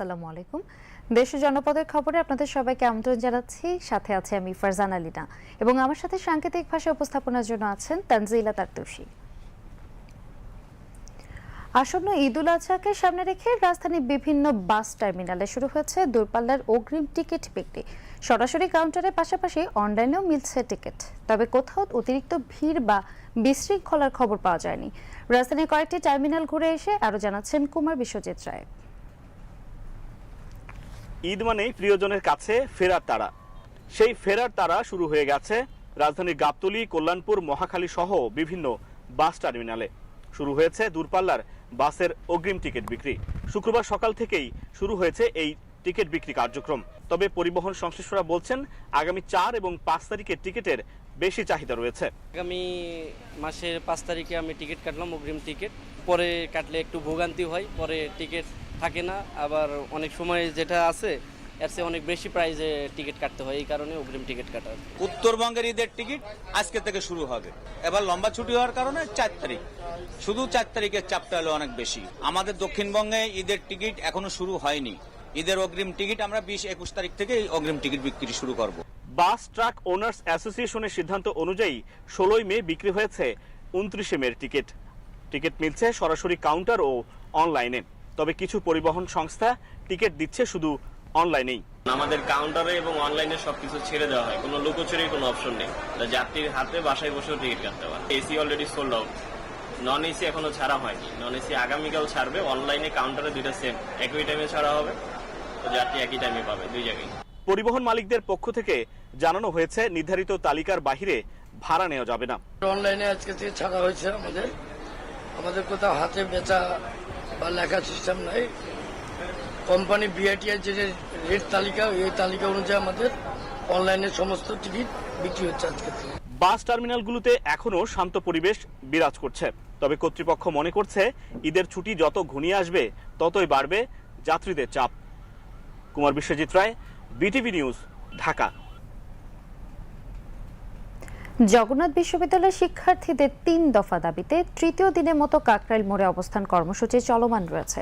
আসসালামু আলাইকুম। দেশ জনপদের খবরে আপনাদের সবাইকে আমন্ত্রণ জানাচ্ছি। সাথে আছে আমি ফারজান আলিনা এবং আমার সাথে সাংকেতিক ভাষা উপস্থাপনার জন্য আছেন তানজিলা তারতুষি আসন্ন ঈদুল আজহাকে সামনে রেখে রাজধানীর বিভিন্ন বাস টার্মিনালে শুরু হয়েছে দূরপাল্লার অগ্রিম টিকিট বিক্রি। সরাসরি কাউন্টারের পাশাপাশি অনলাইনেও মিলছে টিকিট। তবে কোথাও অতিরিক্ত ভিড় বা বিশৃঙ্খলার খবর পাওয়া যায়নি। রাজধানীর কয়েকটি টার্মিনাল ঘুরে এসে আরও জানাচ্ছেন কুমার বিশ্বজিৎ রায়। ঈদ মানেই প্রিয়জনের কাছে ফেরার তারা। সেই ফেরার তারা শুরু হয়ে গেছে রাজধানীর গাবতলী, কল্যাণপুর, মহাখালী সহ বিভিন্ন বাস টার্মিনালে। শুরু হয়েছে দূরপাল্লার বাসের অগ্রিম টিকিট বিক্রি। শুক্রবার সকাল থেকেই শুরু হয়েছে এই টিকিট বিক্রি কার্যক্রম। তবে পরিবহন সংশ্লিষ্টরা বলছেন, আগামী চার এবং পাঁচ তারিখের টিকিটের বেশি চাহিদা রয়েছে। আগামী মাসের পাঁচ তারিখে আমি টিকিট কাটলাম, অগ্রিম টিকিট। পরে কাটলে একটু ভোগান্তি হয়, পরে টিকিট থাকে না। আবার অনেক সময় যেটা আছে এর চেয়ে অনেক বেশি প্রাইজে টিকিট কাটতে হয় এই কারণে অগ্রিম টিকিট কাটা। উত্তরবঙ্গের ঈদের টিকিট আজকে থেকে শুরু হবে। এবার লম্বা ছুটি হওয়ার কারণে চার তারিখ। শুধু চার তারিখের চাপটা হলো অনেক বেশি। আমাদের দক্ষিণবঙ্গে ঈদের টিকিট এখনও শুরু হয়নি। ঈদের অগ্রিম টিকিট আমরা বিশ একুশ তারিখ থেকে অগ্রিম টিকিট বিক্রি শুরু করব। বাস ট্রাক ওনার্স অ্যাসোসিয়েশনের সিদ্ধান্ত অনুযায়ী ষোলোই মে বিক্রি হয়েছে উনত্রিশে মের টিকিট টিকিট মিলছে সরাসরি কাউন্টার ও অনলাইনে তবে কিছু পরিবহন সংস্থা টিকিট দিচ্ছে শুধু অনলাইনেই। আমাদের কাউন্টারে এবং অনলাইনে সবকিছু ছেড়ে দেওয়া হয়। কোনো লুকোচুরির কোনো অপশন নেই। যাত্রীর হাতে বাসায় বসেও টিকিট কাটতে পারে। AC already sold out non AC এখনও ছাড়া হয়নি। নন এসি আগামীকাল ছাড়বে। অনলাইনে কাউন্টারে দুইটা সেম একই টাইমে ছাড়া হবে। তো যাত্রী একই টাইমে পাবে। দুই জায়গায়। পরিবহন মালিকদের পক্ষ থেকে জানানো হয়েছে নির্ধারিত তালিকার বাহিরে ভাড়া নেওয়া যাবে না। অনলাইনে আজকে থেকে ছাড়া হয়েছে আমাদের। আমাদের কোথাও হাতে বেচা বা লেখা সিস্টেম নাই। কোম্পানি বিআইটিআর যে রেট তালিকা, এই তালিকা অনুযায়ী আমাদের অনলাইনে সমস্ত টিকিট বিক্রি হচ্ছে আজকে। বাস টার্মিনালগুলোতে এখনও শান্ত পরিবেশ বিরাজ করছে। তবে কর্তৃপক্ষ মনে করছে, ঈদের ছুটি যত ঘনিয়ে আসবে, ততই বাড়বে যাত্রীদের চাপ। Kumar Biswajit Roy, BTV news, Dhaka. Jagannath বিশ্ববিদ্যালয়ের শিক্ষার্থীদের তিন দফা দাবিতে তৃতীয় দিনের মতো কাকরাইল মোড়ে অবস্থান কর্মসূচি চলমান রয়েছে।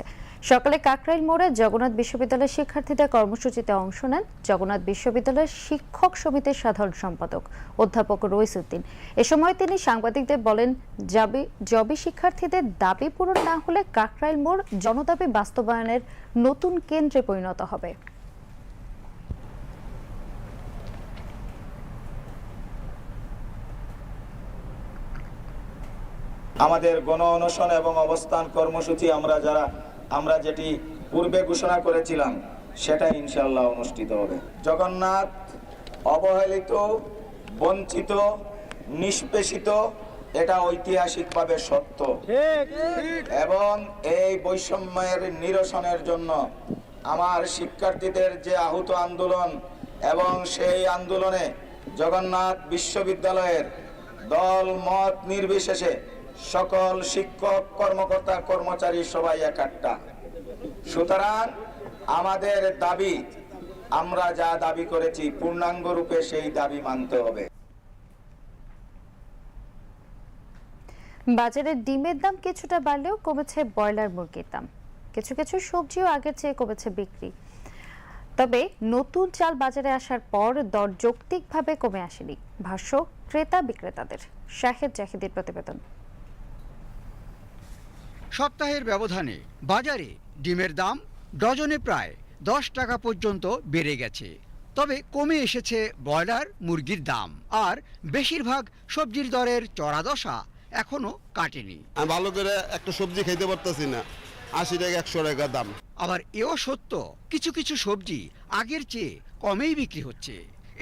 সকালে কাকরাইল মোড়ে জগন্নাথ বিশ্ববিদ্যালয়ের শিক্ষার্থীদের কর্মসূচিতে অংশ নেন জগন্নাথ বিশ্ববিদ্যালয়ের শিক্ষক সমিতির সাধারণ সম্পাদক অধ্যাপক রইসুদ্দিন এ সময় তিনি সাংবাদিকদের বলেন যাবি জবি শিক্ষার্থীদের দাবি পূরণ না হলে কাকরাইল মোড় জনদাবি বাস্তবায়নের নতুন কেন্দ্রে পরিণত হবে। আমাদের গণ অনশন এবং অবস্থান কর্মসূচি আমরা যারা আমরা যেটি পূর্বে ঘোষণা করেছিলাম সেটা ইনশাল্লাহ অনুষ্ঠিত হবে। জগন্নাথ অবহেলিত বঞ্চিত নিষ্পেষিত এটা ঐতিহাসিকভাবে সত্য। এবং এই বৈষম্যের নিরসনের জন্য আমার শিক্ষার্থীদের যে আহত আন্দোলন এবং সেই আন্দোলনে জগন্নাথ বিশ্ববিদ্যালয়ের দল মত নির্বিশেষে সকল শিক্ষক, কর্মকর্তা, কর্মচারী সবাই একাট্টা সুতরাং আমাদের দাবি, আমরা যা দাবি করেছি, পূর্ণাঙ্গ রূপে সেই দাবি মানতে হবে। বাজারে ডিমের দাম কিছুটা বাড়লেও কমেছে ব্রয়লার মুরগির দাম। কিছু কিছু সবজিও আগের চেয়ে কমেছে বিক্রি। তবে নতুন চাল বাজারে আসার পর দর যৌক্তিকভাবে কমে আসেনি। ভাষ্য ক্রেতা বিক্রেতাদের। শাহেদ জাহিদের প্রতিবেদন। সপ্তাহের ব্যবধানে বাজারে ডিমের দাম ডজনে প্রায় দশ টাকা পর্যন্ত বেড়ে গেছে। তবে কমে এসেছে ব্রয়লার মুরগির দাম আর বেশিরভাগ সবজির দরের চড়া দশা এখনও কাটেনি। ভালো করে একটা সবজি খাইতে পারতেছি না। আশি টাকা একশো টাকা দাম। আবার এও সত্য কিছু কিছু সবজি আগের চেয়ে কমেই বিক্রি হচ্ছে।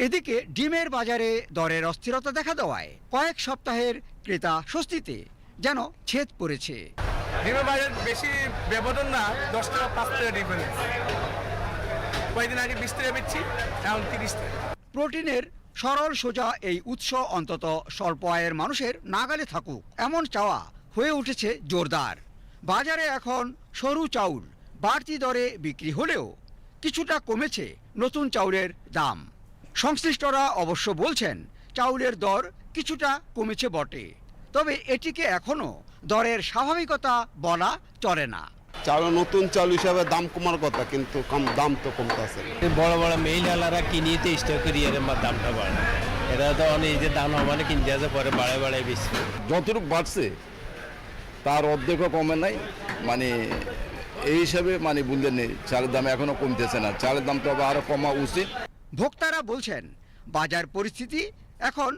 এদিকে ডিমের বাজারে দরের অস্থিরতা দেখা দেওয়ায় কয়েক সপ্তাহের ক্রেতা স্বস্তিতে যেন ছেদ পড়েছে। ডিমের বাজার বেশি ব্যবধান না, দশ টাকা পাঁচ টাকা ডিফারেন্স কয়েকদিন আগে বিশ টাকা বেচছি, এখন তিরিশ টাকা প্রোটিনের সরল সোজা এই উৎস অন্তত স্বল্প আয়ের মানুষের নাগালে থাকুক, এমন চাওয়া হয়ে উঠেছে জোরদার। বাজারে এখন সরু চাউল, বাড়তি দরে বিক্রি হলেও কিছুটা কমেছে নতুন চাউলের দাম। সংশ্লিষ্টরা অবশ্য বলছেন, চাউলের দর কিছুটা কমেছে বটে। তবে এটিকে এখনও দরের স্বাভাবিকতা বলা চলে না। চাল নতুন চাল হিসাবে দাম কমার কথা কিন্তু কম দাম তো কমতেছে বড় বড় মেইলালারা কিনিয়ে তো স্টক করি এর দামটা বাড়ে এরা তো অনেক যে দাম মানে কিনতে আছে পরে বাড়ায় বাড়ায় বেশি। যতটুকু বাড়ছে তার অর্ধেকও কমে নাই। মানে এই হিসাবে মানে বলতে নেই চালের দাম এখনও কমতেছে না। চালের দামটা আবার আরও কমা উচিত। ভোক্তারা বলছেন বাজার পরিস্থিতি এখন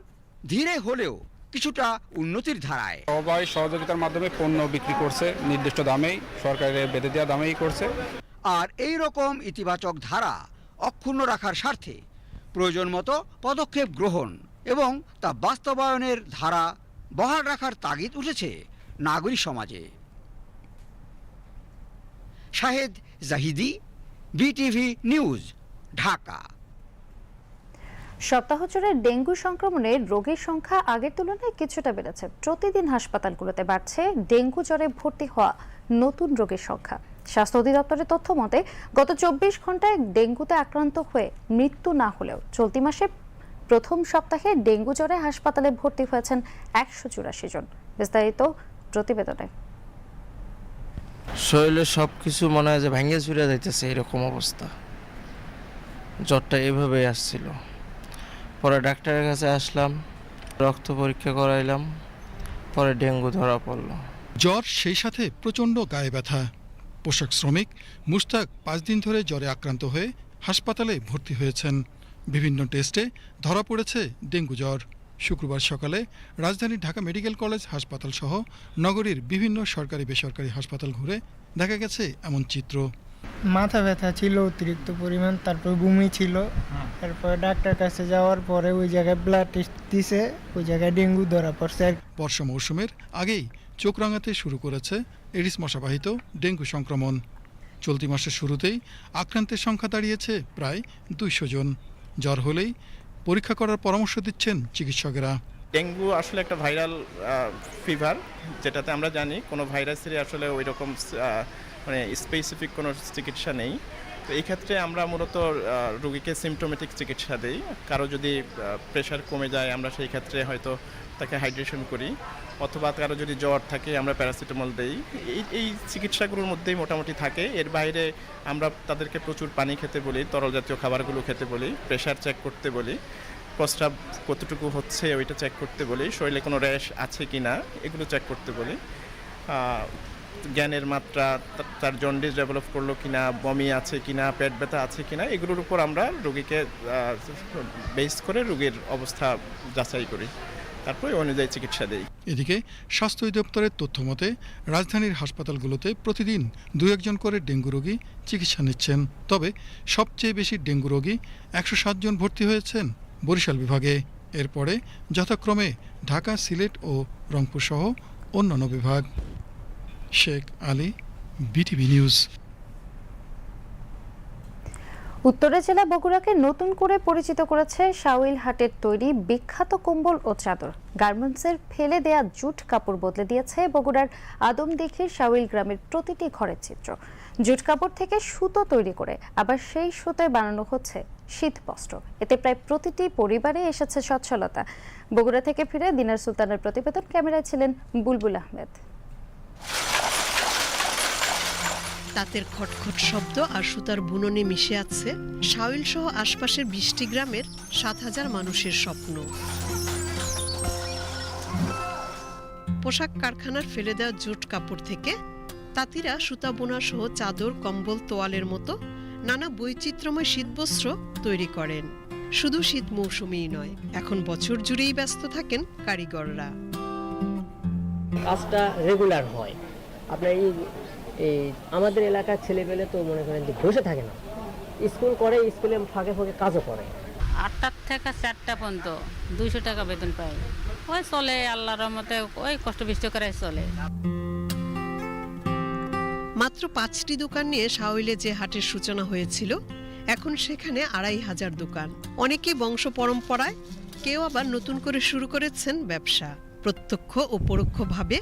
ধীরে হলেও কিছুটা উন্নতির ধারায়। সবাই সহযোগিতার মাধ্যমে পণ্য বিক্রি করছে নির্দিষ্ট দামেই সরকারের বেঁধে দেওয়া দামেই করছে। আর এই রকম ইতিবাচক ধারা অক্ষুণ্ণ রাখার স্বার্থে প্রয়োজন মতো পদক্ষেপ গ্রহণ এবং তা বাস্তবায়নের ধারা বহাল রাখার তাগিদ উঠেছে নাগরিক সমাজে। Shahed Zahidi BTV news Dhaka. সপ্তাহ জুড়ে ডেঙ্গু সংক্রমণে রোগীর সংখ্যা আগের তুলনায় কিছুটা বেড়েছে। প্রতিদিন হাসপাতালগুলোতে বাড়ছে ডেঙ্গু জ্বরে ভর্তি হওয়া নতুন রোগীর সংখ্যা। স্বাস্থ্য অধিদপ্তরের তথ্য মতে, গত চব্বিশ ঘন্টায় ডেঙ্গুতে আক্রান্ত হয়ে মৃত্যু না হলেও চলতি মাসে প্রথম সপ্তাহে ডেঙ্গু জ্বরে হাসপাতালে ভর্তি হয়েছেন একশো চুরাশি জন। বিস্তারিত প্রতিবেদনে। শরীরে সব কিছু মনে হয় যে ভেঙে চুরে যাইতেছে, এরকম অবস্থা। জ্বরটা এভাবেই আসছিল। পরে ডাক্তারের কাছে আসলাম, রক্ত পরীক্ষা করাইলাম, পরে ডেঙ্গু ধরা পড়ল। জ্বর সেই সাথে প্রচণ্ড গায়ে ব্যথা। পোশাক শ্রমিক মুস্তাক পাঁচ দিন ধরে জ্বরে আক্রান্ত হয়ে হাসপাতালে ভর্তি হয়েছেন। বিভিন্ন টেস্টে ধরা পড়েছে ডেঙ্গু জ্বর। শুক্রবার সকালে রাজধানীর ঢাকা মেডিকেল কলেজ হাসপাতাল সহ নগরীর বিভিন্ন সরকারি বেসরকারি হাসপাতাল ঘুরে দেখা গেছে এমন চিত্র। মাথা ব্যথা ছিল অতিরিক্ত পরিমাণ তারপর বমি ছিল। তারপর ডাক্তার কাছে যাওয়ার পরে ওই জায়গায় ব্লাড টেস্ট দিছে ওই জায়গায় ডেঙ্গু ধরা পড়ছে বর্ষা মৌসুমের আগেই চোখ রাঙাতে শুরু করেছে এডিস মশাবাহিত ডেঙ্গু সংক্রমণ। চলতি মাসের শুরুতেই আক্রান্তের সংখ্যা দাঁড়িয়েছে প্রায় দুইশো জন। জ্বর হলেই পরীক্ষা করার পরামর্শ দিচ্ছেন চিকিৎসকেরা। ডেঙ্গু আসলে একটা ভাইরাল ফিভার যেটাতে আমরা জানি কোনো ভাইরাসেরই আসলে ওই রকম মানে স্পেসিফিক কোনো চিকিৎসা নেই। তো এই ক্ষেত্রে আমরা মূলত রোগীকে সিমটোমেটিক চিকিৎসা দিই। কারও যদি প্রেশার কমে যায়, আমরা সেই ক্ষেত্রে হয়তো তাকে হাইড্রেশন করি। অথবা কারও যদি জ্বর থাকে, আমরা প্যারাসিটামল দেই। এই এই চিকিৎসাগুলোর মধ্যেই মোটামুটি থাকে। এর বাইরে আমরা তাদেরকে প্রচুর পানি খেতে বলি, তরল জাতীয় খাবারগুলো খেতে বলি প্রেশার চেক করতে বলি। প্রস্রাব কতটুকু হচ্ছে, ওইটা চেক করতে বলি। শরীরে কোনো র্যাশ আছে কি না এগুলো চেক করতে বলি। জ্ঞানের মাত্রা তার জন্ডিস ডেভেলপ করল কিনা, বমি আছে কিনা, পেট ব্যথা আছে কিনা, এগুলোর উপর আমরা রোগীকে বেস করে রোগীর অবস্থা যাচাই করি। তারপরে অনুযায়ী চিকিৎসা দেই। এদিকে স্বাস্থ্য অধিদপ্তরের তথ্য মতে, রাজধানীর হাসপাতালগুলোতে প্রতিদিন দু একজন করে ডেঙ্গু রোগী চিকিৎসা নিচ্ছেন। তবে সবচেয়ে বেশি ডেঙ্গু রোগী একশো জন ভর্তি হয়েছেন বরিশাল বিভাগে। এরপরে যথাক্রমে ঢাকা, সিলেট ও রংপুর সহ অন্যান্য বিভাগ। Sheikh Ali, BTV news. Uttara জেলা বগুড়াকে নতুন করে পরিচিত করেছে শাওইল হাটের তৈরি বিখ্যাত কম্বল ও চাদর। গার্মেন্টসের ফেলে দেয়া জুট কাপড় বদলে দিয়েছে বগুড়ার আদমদিঘির শাওইল গ্রামের প্রতিটি ঘরের চিত্র। জুট কাপড় থেকে সুতো তৈরি করে আবার সেই সুতোয় বানানো হচ্ছে শীত বস্ত্র। এতে প্রায় প্রতিটি পরিবারে এসেছে সচ্ছলতা। বগুড়া থেকে ফিরে দিনার সুলতানের প্রতিবেদন ক্যামেরায় ছিলেন বুলবুল আহমেদ। তাঁতের খটখট শব্দ আর সুতার বুননে মিশে আছে শাওইল সহ আশপাশের বৃষ্টি গ্রামের সাত হাজার মানুষের স্বপ্ন। পোশাক কারখানার ফেলে দেওয়া জুট কাপড় থেকে তাঁতিরা সুতা বোনা সহ চাদর, কম্বল, তোয়ালের মতো নানা বৈচিত্র্যময় শীতবস্ত্র তৈরি করেন। শুধু শীত মৌসুমেই নয়, এখন বছর জুড়েই ব্যস্ত থাকেন কারিগররা। কাজটা রেগুলার হয়। আপনার এই এই আমাদের এলাকার ছেলেপেলে তো মনে করেন যে বসে থাকে না। স্কুল করে স্কুলে ফাঁকে ফাঁকে কাজও করে। আটটার থেকে চারটা পর্যন্ত দুইশো টাকা বেতন পাই ওই চলে আল্লাহর রহমতে ওই কষ্ট বিষ্ট করে চলে। মাত্র পাঁচটি দোকান নিয়ে শাওইলে যে হাটের সূচনা হয়েছিল এখন সেখানে আড়াই হাজার দোকান। অনেকেই বংশ পরম্পরায় কেউ আবার নতুন করে শুরু করেছেন ব্যবসা। প্রত্যক্ষ ও পরোক্ষভাবে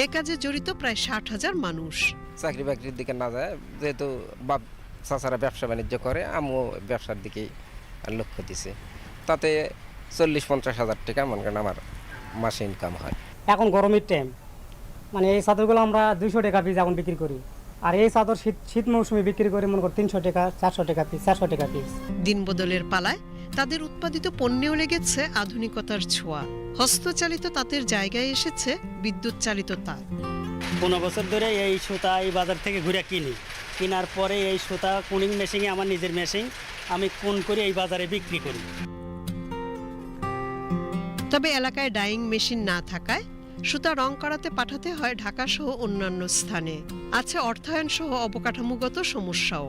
এ কাজে জড়িত প্রায় ষাট হাজার মানুষ। চাকরি বাকরির দিকে না যায় যেহেতু বাপ চাচারা ব্যবসা বাণিজ্য করে আমিও ব্যবসার দিকেই লক্ষ্য দিছে। তাতে চল্লিশ পঞ্চাশ হাজার টাকা মনে করেন আমার মাসে ইনকাম হয়। এখন গরমের টাইম মানে এই চাদরগুলো আমরা দুইশো টাকা পিস এখন বিক্রি করি। আর এই চাদর শীত শীত মৌসুমে বিক্রি করে মনে কর তিনশো টাকা চারশো টাকা পিস চারশো টাকা পিস দিন বদলের পালায় তাদের উৎপাদিত পণ্যেও লেগেছে আধুনিকতার ছোঁয়া। হস্তচালিত তাঁতের জায়গায় এসেছে বিদ্যুৎ চালিত তাঁত। পনেরো বছর ধরে এই সুতা এই বাজার থেকে ঘুরে কিনি। কেনার পরে এই সুতা কুনিং মেশিনে আমার নিজের মেশিন আমি কোন করে এই বাজারে বিক্রি করি। তবে এলাকায় ডাইং মেশিন না থাকায় সুতা রং করাতে পাঠাতে হয় ঢাকা সহ অন্যান্য স্থানে। আছে অর্থায়ন সহ অবকাঠামোগত সমস্যাও।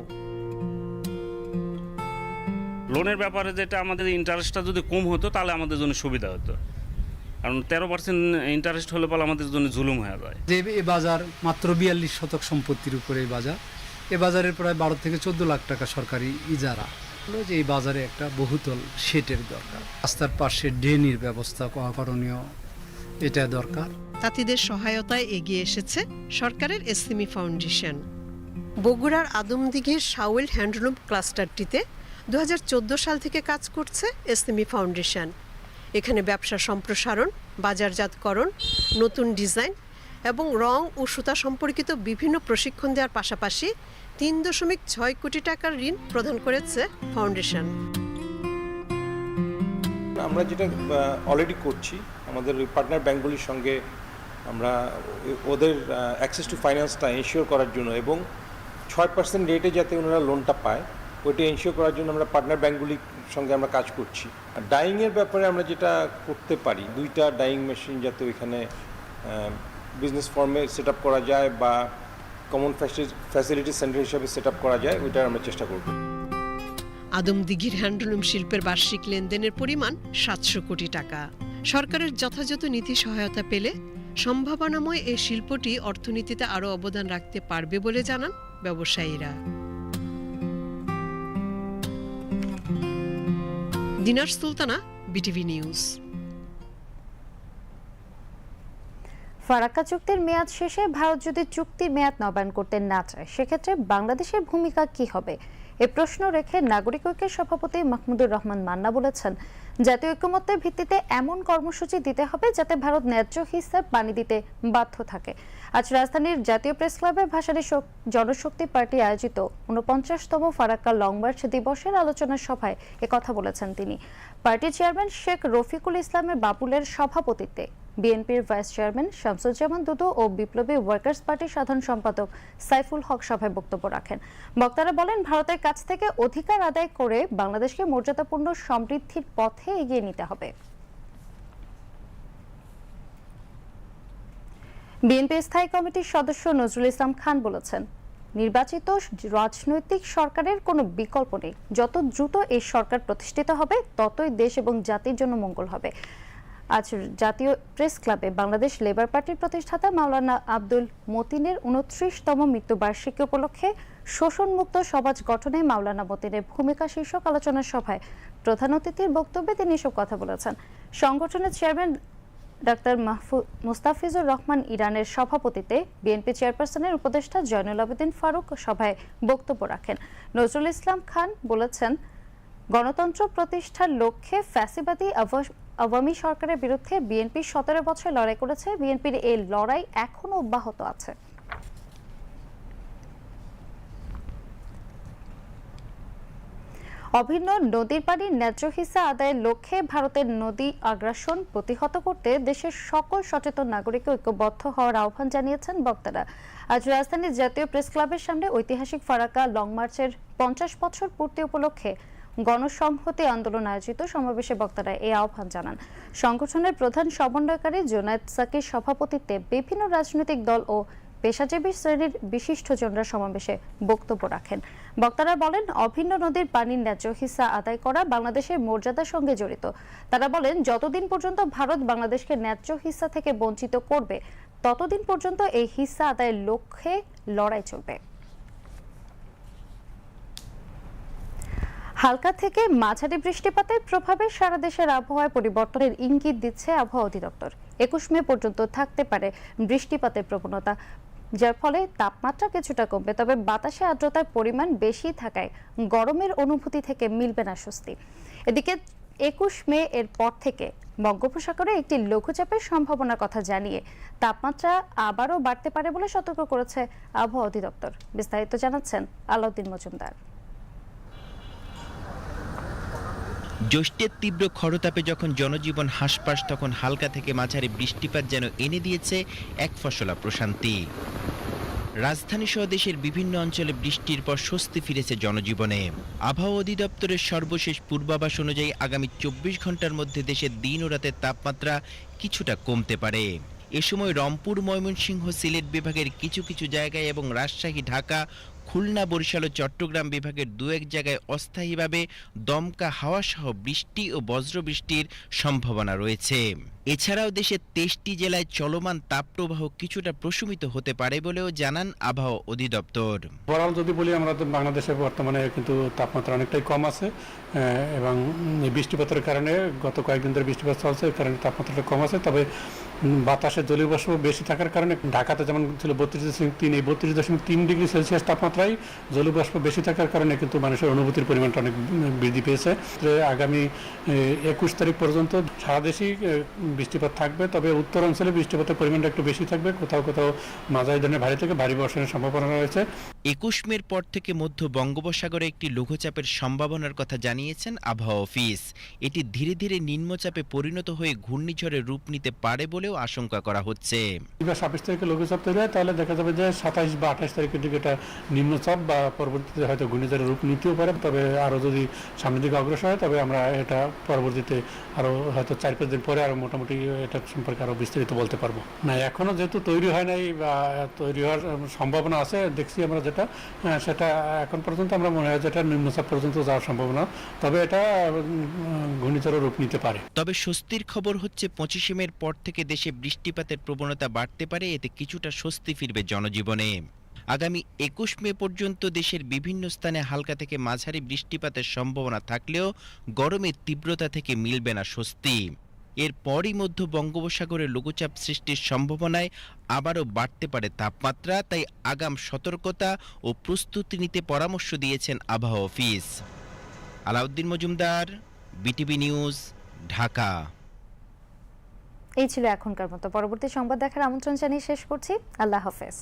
লোনের ব্যাপারে যেটা আমাদের ইন্টারেস্টটা যদি কম হতো তাহলে আমাদের জন্য সুবিধা হতো। কারণ তেরো পার্সেন্ট ইন্টারেস্ট হলে পরে আমাদের জন্য জুলুম হয়ে যায়। যে এই বাজার মাত্র বিয়াল্লিশ শতক সম্পত্তির উপরে এই বাজার এ বাজারের প্রায় বারো থেকে চোদ্দ লাখ টাকা সরকারি ইজারা। হলো যে এই বাজারে একটা বহুতল সেটের দরকার। রাস্তার পাশে ড্রেনের ব্যবস্থা করা- করণীয় এটা দরকার। তাঁতিদের সহায়তায় এগিয়ে এসেছে সরকারের এসএমই ফাউন্ডেশন। বগুড়ার আদমদিঘির সাউল হ্যান্ডলুম ক্লাস্টারটিতে দু হাজার চোদ্দ সাল থেকে কাজ করছে এসএমই ফাউন্ডেশন। এখানে ব্যবসা সম্প্রসারণ, বাজারজাতকরণ, নতুন ডিজাইন এবং রং ও সুতা সম্পর্কিত বিভিন্ন প্রশিক্ষণ দেওয়ার পাশাপাশি তিন দশমিক ছয় কোটি টাকার ঋণ প্রদান করেছে ফাউন্ডেশন। আমরা যেটা অলরেডি করছি, আমাদের পার্টনার ব্যাঙ্কগুলির সঙ্গে আমরা ওদের অ্যাক্সেস টু ফাইন্যান্সটা এনশিওর করার জন্য এবং ছয় পার্সেন্ট রেটে যাতে ওনারা লোনটা পায় ওইটা এনশিওর করার জন্য আমরা পার্টনার ব্যাঙ্কগুলির সঙ্গে আমরা কাজ করছি। আর ডাইংয়ের ব্যাপারে আমরা যেটা করতে পারি, দুইটা ডাইং মেশিন যাতে ওইখানে বিজনেস ফর্মে সেট করা যায় বা কমন ফ্যাসিলিটি সেন্টার হিসাবে সেট করা যায়, ওইটার আমরা চেষ্টা করব। আদমদিঘির হ্যান্ডলুম শিল্পের বার্ষিক লেনদেনের পরিমাণ সাতশো কোটি টাকা। সরকারের যথাযথ নীতি সহায়তা পেলে সম্ভাবনাময় এই শিল্পটি অর্থনীতিতে আরও অবদান রাখতে পারবে বলে জানান ব্যবসায়ীরা। দিনার সুলতানা বিটিভি নিউজ ফারাক্কা চুক্তির মেয়াদ শেষে ভারত যদি চুক্তির মেয়াদ নবায়ন করতে না চায়, সেক্ষেত্রে বাংলাদেশের ভূমিকা কি হবে? এ প্রশ্ন রেখে নাগরিক ঐক্যের সভাপতি মাহমুদুর রহমান মান্না বলেছেন, জাতীয় ঐক্যমত্যের ভিত্তিতে এমন কর্মসূচি দিতে হবে যাতে ভারত ন্যায্য হিসাব পানি দিতে বাধ্য থাকে। আজ রাজধানীর জাতীয় প্রেস ক্লাবে শক- জনশক্তি পার্টি আয়োজিত উনপঞ্চাশতম ফারাক্কা লং মার্চ দিবসের আলোচনা সভায় কথা বলেছেন তিনি। পার্টি চেয়ারম্যান শেখ রফিকুল ইসলামের বাবুলের সভাপতিত্বে বিএনপির ভাইস চেয়ারম্যান শামসুজ্জামান দুদু ও বিপ্লবী ওয়ার্কার্স পার্টির সাধারণ সম্পাদক সাইফুল হক সভায় বক্তব্য রাখেন। বক্তারা বলেন, ভারতের কাছ থেকে অধিকার আদায় করে বাংলাদেশকে মর্যাদাপূর্ণ সমৃদ্ধির পথে এগিয়ে নিতে হবে। বিএনপি স্থায়ী কমিটির সদস্য নজরুল ইসলাম খান বলেছেন, নির্বাচিত রাজনৈতিক সরকারের কোনো বিকল্প নেই। যত দ্রুত এই সরকার প্রতিষ্ঠিত হবে, ততই দেশ এবং জাতির জন্য মঙ্গল হবে। আজ জাতীয় প্রেস ক্লাবে বাংলাদেশ লেবার পার্টির প্রতিষ্ঠাতা মাওলানা আব্দুল মতিনের উনত্রিশতম মৃত্যুবার্ষিকী উপলক্ষে শোষণমুক্ত সমাজ গঠনে মাওলানা মতিনের ভূমিকা শীর্ষক আলোচনা সভায় প্রধান অতিথির বক্তব্যে তিনি এসব কথা বলেছেন। সংগঠনের চেয়ারম্যান ডাক্তার মুস্তাফিজুর রহমান ইরানের সভাপতিতে বিএনপি চেয়ারপারসনের উপদেষ্টা জয়নুল আবেদিন ফারুক সভায় বক্তব্য রাখেন। নজরুল ইসলাম খান বলেছেন, গণতন্ত্র প্রতিষ্ঠার লক্ষ্যে ফ্যাসিবাদী আওয়ামী সরকারের বিরুদ্ধে বিএনপি সতেরো বছর লড়াই করেছে। বিএনপির এই লড়াই এখনও অব্যাহত আছে। অভিন্ন নদীর পানির ন্যায্য হিসা আদায়ের লক্ষ্যে ভারতের নদী আগ্রাসন প্রতিহত করতে দেশের সকল সচেতন নাগরিককে ঐক্যবদ্ধ হওয়ার আহ্বান জানিয়েছেন বক্তারা। আজ রাজধানীর জাতীয় প্রেস ক্লাবের সামনে ঐতিহাসিক ফারাকা লং মার্চের পঞ্চাশ বছর পূর্তি উপলক্ষে গণসংহতি আন্দোলন আয়োজিত সমাবেশে বক্তারা এই আহ্বান জানান। সংগঠনের প্রধান সমন্বয়কারী জোনায়েদ সাকির সভাপতিত্বে বিভিন্ন রাজনৈতিক দল ও পেশাজীবী শ্রেণির বিশিষ্টজনরা সমাবেশে বক্তব্য রাখেন। বক্তারা বলেন, অভিন্ন নদীর পানির ন্যায্য হিস্সা আদায় করা বাংলাদেশের মর্যাদার সঙ্গে জড়িত। তারা বলেন, যতদিন পর্যন্ত ভারত বাংলাদেশকে ন্যায্য হিস্সা থেকে বঞ্চিত করবে, ততদিন পর্যন্ত এই হিস্সা আদায়ের লক্ষ্যে লড়াই চলবে। হালকা থেকে মাঝারি বৃষ্টিপাতের প্রভাবে সারা দেশের আবহাওয়ায় পরিবর্তনের ইঙ্গিত দিচ্ছে আবহাওয়া অধিদপ্তর। একুশ মে পর্যন্ত থাকতে পারে বৃষ্টিপাতের প্রবণতা, যার ফলে তাপমাত্রা কিছুটা কমবে, তবে বাতাসে আর্দ্রতার পরিমাণ বেশি থাকায় গরমের অনুভূতি থেকে মিলবে না স্বস্তি। এদিকে একুশ মে এর পর থেকে বঙ্গোপসাগরে একটি লঘুচাপের সম্ভাবনার কথা জানিয়ে তাপমাত্রা আবারও বাড়তে পারে বলে সতর্ক করেছে আবহাওয়া অধিদপ্তর। বিস্তারিত জানাচ্ছেন আলাউদ্দিন মজুমদার। জ্যৈষ্ঠের তীব্র খরতাপে যখন জনজীবন হাসপাস, তখন হালকা থেকে মাঝারি বৃষ্টিপাত যেন এনে দিয়েছে এক ফসলা প্রশান্তি। রাজধানী সহ দেশের বিভিন্ন অঞ্চলে বৃষ্টির পর স্বস্তি ফিরেছে জনজীবনে। আবহাওয়া অধিদপ্তরের সর্বশেষ পূর্বাভাস অনুযায়ী আগামী চব্বিশ ঘণ্টার মধ্যে দেশের দিন ও রাতের তাপমাত্রা কিছুটা কমতে পারে। এ সময় রংপুর, ময়মনসিংহ, সিলেট বিভাগের কিছু কিছু জায়গায় এবং রাজশাহী, ঢাকা খুলনা, বরিশাল ও চট্টগ্রাম বিভাগের দু এক জায়গায় অস্থায়ীভাবে দমকা হাওয়া সহ বৃষ্টি ও বজ্রবৃষ্টির সম্ভাবনা রয়েছে। এছাড়াও দেশের তেইশটি জেলায় চলমান তাপপ্রবাহ কিছুটা প্রশমিত হতে পারে বলেও জানান আবহাওয়া অধিদপ্তর। বরাল যদি বলি, আমরা তো বাংলাদেশে বর্তমানে কিন্তু তাপমাত্রা অনেকটাই কম আছে। এবং বৃষ্টিপাতের কারণে গত কয়েকদিন ধরে বৃষ্টিপাত চলছে, এর কারণে তাপমাত্রাটা কম আছে। তবে বাতাসে জলীয় বাষ্প বেশি থাকার কারণে ঢাকাতে যেমন ছিল বত্রিশ দশমিক তিন, এই বত্রিশ দশমিক তিন ডিগ্রি সেলসিয়াস তাপমাত্রায় জলীয় বাষ্প বেশি থাকার কারণে কিন্তু মানুষের অনুভূতির পরিমাণটা অনেক বৃদ্ধি পেয়েছে। আগামী একুশ তারিখ পর্যন্ত সারা দেশেই বৃষ্টিপাত থাকবে। তবে উত্তর অঞ্চলে বৃষ্টিপাতের পরিমাণটা একটু বেশি থাকবে। কোথাও কোথাও মাঝারি ধরনের ভারী থেকে ভারী বর্ষণের সম্ভাবনা রয়েছে। একুশ মের পর থেকে মধ্য বঙ্গোপসাগরে একটি লঘুচাপের সম্ভাবনার কথা জানিয়েছেন আবহাওয়া অফিস। এটি ধীরে ধীরে নিম্নচাপে পরিণত হয়ে ঘূর্ণিঝড়ে রূপ নিতে পারে বলেও আশঙ্কা করা হচ্ছে। ছাব্বিশ তারিখে লঘুচাপ তৈরি হয় তাহলে দেখা যাবে যে সাতাইশ বা আঠাশ তারিখের দিকে এটা নিম্নচাপ বা পরবর্তীতে হয়তো ঘূর্ণিঝড়ের রূপ নিতেও পারে। তবে আরও যদি সামনের দিকে অগ্রসর হয়, তবে আমরা এটা পরবর্তীতে আরও হয়তো চার পাঁচ দিন পরে আরও মোটামুটি এটা সম্পর্কে আরও বিস্তারিত বলতে পারব। না এখনও যেহেতু তৈরি হয় নাই বা তৈরি হওয়ার সম্ভাবনা আছে, দেখছি আমরা যেটা সেটা এখন পর্যন্ত আমরা মনে হয় যেটা নিম্নচাপ পর্যন্ত যাওয়ার সম্ভাবনা তবে এটা ঘূর্ণিঝড়ের রূপ নিতে পারে। তবে স্বস্তির খবর হচ্ছে, পঁচিশে মের পর থেকে দেশে বৃষ্টিপাতের প্রবণতা বাড়তে পারে, এতে কিছুটা স্বস্তি ফিরবে জনজীবনে। আগামী একুশ মে পর্যন্ত দেশের বিভিন্ন স্থানে হালকা থেকে মাঝারি বৃষ্টিপাতের সম্ভাবনা থাকলেও গরমের তীব্রতা থেকে মিলবে না স্বস্তি। এরপরই মধ্য বঙ্গোপসাগরে লঘুচাপ সৃষ্টির সম্ভাবনায় আবারও বাড়তে পারে তাপমাত্রা, তাই আগাম সতর্কতা ও প্রস্তুতি নিতে পরামর্শ দিয়েছেন আবহাওয়া office. Alauddin Majumder, BTV news, Dhaka. এই ছিল এখনকার মতো। পরবর্তী সংবাদ দেখার আমন্ত্রণ জানিয়ে শেষ করছি। আল্লাহ হাফেজ।